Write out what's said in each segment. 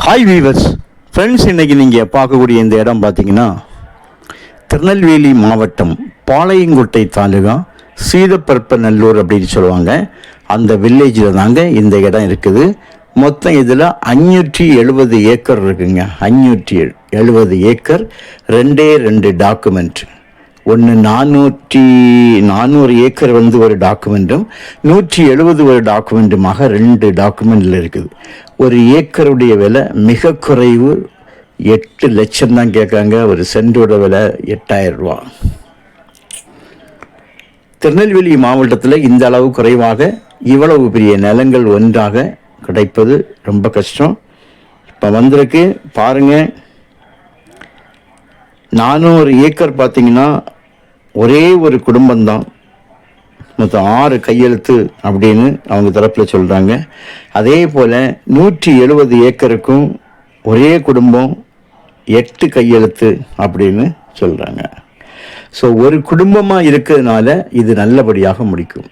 Hi viewers friends இன்னைக்கு நீங்கள் பார்க்கக்கூடிய இந்த இடம் பார்த்தீங்கன்னா திருநெல்வேலி மாவட்டம் பாளையங்கோட்டை தாலுகா சீதப்பரப்பநல்லூர் அப்படின்னு சொல்லுவாங்க. அந்த வில்லேஜில் தாங்க இந்த இடம் இருக்குது. மொத்தம் இதில் அஞ்சூற்றி எழுபது ஏக்கர் இருக்குங்க. அஞ்சூற்றி எழுபது ஏக்கர் ரெண்டே ரெண்டு டாக்குமெண்ட் ஒன்று நானூற்றி நானூறு ஏக்கர் வந்து ஒரு டாக்குமெண்ட்டும் நூற்றி எழுபது ஒரு டாக்குமெண்ட்டுமாக ரெண்டு டாக்குமெண்ட்டில் இருக்குது. ஒரு ஏக்கருடைய விலை மிக குறைவு எட்டு லட்சம் தான் கேட்காங்க ஒரு சென்டோட விலை எட்டாயிரம் ரூபா. திருநெல்வேலி மாவட்டத்தில் இந்த அளவு குறைவாக இவ்வளவு பெரிய நிலங்கள் ஒன்றாக கிடைப்பது ரொம்ப கஷ்டம். இப்போ வந்திருக்கு பாருங்கள் நானூறு ஏக்கர் பார்த்தீங்கன்னா ஒரே ஒரு குடும்பம்தான். மொத்தம் ஆறு கையெழுத்து அப்படின்னு அவங்க தரப்பில் சொல்கிறாங்க அதே போல் நூற்றி எழுபது ஏக்கருக்கும் ஒரே குடும்பம் எட்டு கையெழுத்து அப்படின்னு சொல்கிறாங்க ஸோ ஒரு குடும்பமாக இருக்கிறதுனால இது நல்லபடியாக முடிக்கும்.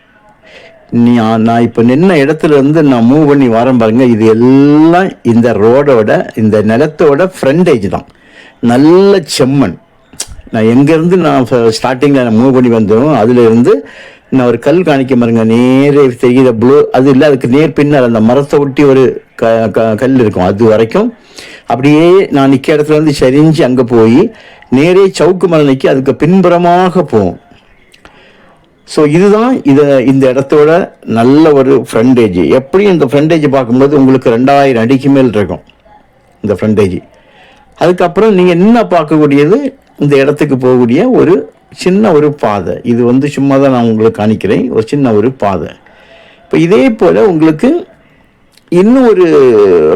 நீ நான் இப்போ நின்ன இடத்துல இருந்து நான் மூவ் பண்ணி வரேன் பாருங்க. இது எல்லாம் இந்த ரோடோட இந்த நிலத்தோட ஃப்ரண்டேஜ் தான். நல்ல செம்மண். நான் எங்கேருந்து நான் ஸ்டார்டிங்கில் நான் மூவ் பண்ணி வந்தோம் அதுலேருந்து நான் ஒரு கல் காணிக்க மாருங்க நேரே தெரிகிற ப்ளூ அது இல்லை அதுக்கு நேர் பின்னால் அந்த மரத்தை ஒட்டி ஒரு க க- கல் இருக்கும். அது வரைக்கும் அப்படியே நான் நிற்க இடத்துல இருந்து சரிஞ்சு அங்கே போய் நேரே சவுக்கு மலை நிற்கி அதுக்கு பின்புறமாக போகும் ஸோ இதுதான் இதை இந்த இடத்தோட நல்ல ஒரு ஃப்ரண்டேஜ் எப்படியும் இந்த ஃப்ரண்டேஜ் பார்க்கும்போது உங்களுக்கு ரெண்டாயிரம் அடிக்கு மேல் இருக்கும் இந்த ஃப்ரண்டேஜ் அதுக்கப்புறம் நீங்கள் என்ன பார்க்கக்கூடியது? இந்த இடத்துக்கு போகக்கூடிய ஒரு சின்ன ஒரு பாதை. இது வந்து சும்மா தான் நான் உங்களுக்கு காணிக்கிறேன். ஒரு சின்ன ஒரு பாதை. இப்போ இதே போல் உங்களுக்கு இன்னும் ஒரு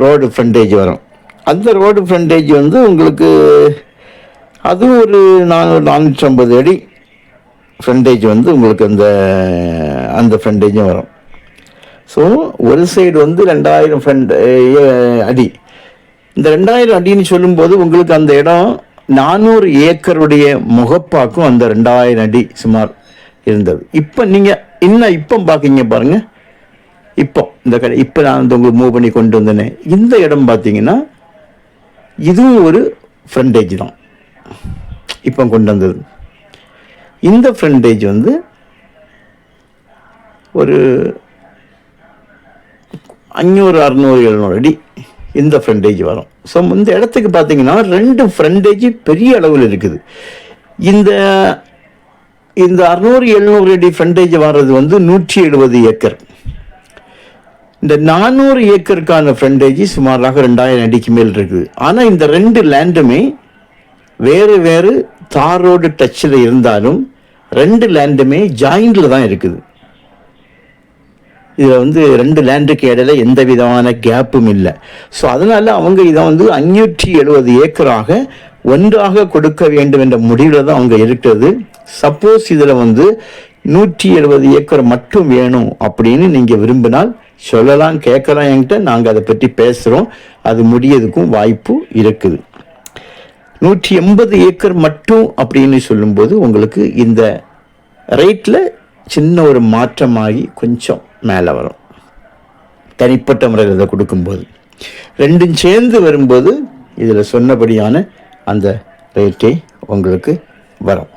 ரோடு ஃப்ரண்டேஜ் வரும். அந்த ரோடு ஃப்ரண்டேஜ் வந்து உங்களுக்கு அதுவும் ஒரு நானூறு நானூற்றம்பது அடி ஃப்ரண்டேஜ் வந்து உங்களுக்கு அந்த அந்த ஃப்ரண்டேஜும் வரும். ஸோ ஒரு சைடு வந்து ரெண்டாயிரம் ஃப்ரண்ட் அடி. இந்த ரெண்டாயிரம் அடின்னு சொல்லும்போது உங்களுக்கு அந்த இடம் நானூறு ஏக்கருடைய முகப்பாக்கும் அந்த ரெண்டாயிரம் அடி சுமார் இருந்தது. இப்போ நீங்கள் இன்னும் இப்போ பார்க்கீங்க பாருங்கள் இப்போ இந்த கடை இப்போ நான் வந்து உங்களுக்கு மூவ் பண்ணி கொண்டு வந்தேனே. இந்த இடம் பார்த்தீங்கன்னா இதுவும் ஒரு ஃப்ரண்டேஜ் தான். இப்போ கொண்டு வந்தது. இந்த ஃப்ரண்டேஜ் வந்து ஒரு அஞ்சூறு அறநூறு எழுநூறு அடி. இந்த ஃப்ரண்டேஜ் வரும். ஸோ இந்த இடத்துக்கு பார்த்தீங்கன்னா ரெண்டு ஃப்ரண்டேஜ் பெரிய அளவில் இருக்குது. இந்த இந்த அறுநூறு எழுநூறு அடி ஃப்ரண்டேஜ் வர்றது வந்து நூற்றி எழுபது ஏக்கர். இந்த நானூறு ஏக்கருக்கான ஃப்ரண்டேஜ் சுமாராக ரெண்டாயிரம் அடிக்கு மேல் இருக்குது. ஆனால் இந்த ரெண்டு லேண்டுமே வேறு வேறு தார் ரோடு டச்சில் இருந்தாலும் ரெண்டு லேண்டுமே ஜாயிண்டில் தான் இருக்குது. இதில் வந்து ரெண்டு லேண்டுக்கு இடையில எந்த விதமான கேப்பும் இல்லை. ஸோ அதனால் அவங்க இதை வந்து அஞ்சூற்றி எழுபது ஏக்கராக ஒன்றாக கொடுக்க வேண்டும் என்ற முடிவில் தான் அவங்க இருக்கிறது. சப்போஸ் இதில் வந்து நூற்றி எழுபது ஏக்கர் மட்டும் வேணும் அப்படின்னு நீங்கள் விரும்பினால் சொல்லலாம் கேட்கலாம் என்கிட்ட. நாங்கள் அதை பற்றி பேசுகிறோம் அது முடியதுக்கும் வாய்ப்பு இருக்குது. நூற்றி எண்பது ஏக்கர் மட்டும் அப்படின்னு சொல்லும்போது உங்களுக்கு இந்த ரேட்டில் சின்ன ஒரு மாற்றமாகி கொஞ்சம் மேலே வரும். தனிப்பட்ட முறையில் இதை கொடுக்கும்போது. ரெண்டும் சேர்ந்து வரும்போது இதில் சொன்னபடியான அந்த ரேட்டே உங்களுக்கு வரும்.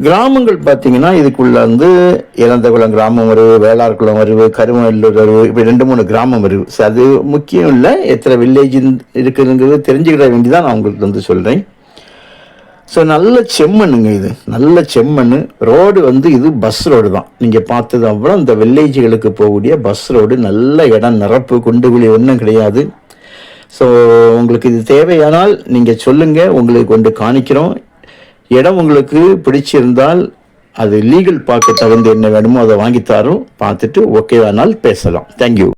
கிராமங்கள் பார்த்தீங்கன்னா இதுக்குள்ள வந்து இளந்தகுளம் கிராமம் வருவு வேளார்குளம் வருவு கருமல்லூர் வருவு இப்படி ரெண்டு மூணு கிராமம் வருவு ஸோ அது முக்கியம் இல்லை எத்தனை வில்லேஜ் இருக்குதுங்கிறது தெரிஞ்சுக்கிட வேண்டிதான் நான் உங்களுக்கு வந்து சொல்கிறேன் ஸோ நல்ல செம்மண்ணுங்க இது. நல்ல செம்மண் ரோடு வந்து இது பஸ் ரோடு தான். நீங்கள் பார்த்தது அப்புறம் இந்த வில்லேஜுகளுக்கு போகக்கூடிய பஸ் ரோடு நல்ல இடம் நிரப்பு குண்டு குழி ஒன்றும் கிடையாது. ஸோ உங்களுக்கு இது தேவையானால் நீங்கள் சொல்லுங்கள் உங்களுக்கு கொண்டு காணிக்கிறோம். இடம் உங்களுக்கு பிடிச்சிருந்தால் அது லீகல் பார்க்க தகுந்த என்ன வேணுமோ அதை வாங்கித்தாரும் பார்த்துட்டு ஓகேவானால் பேசலாம். தேங்க்யூ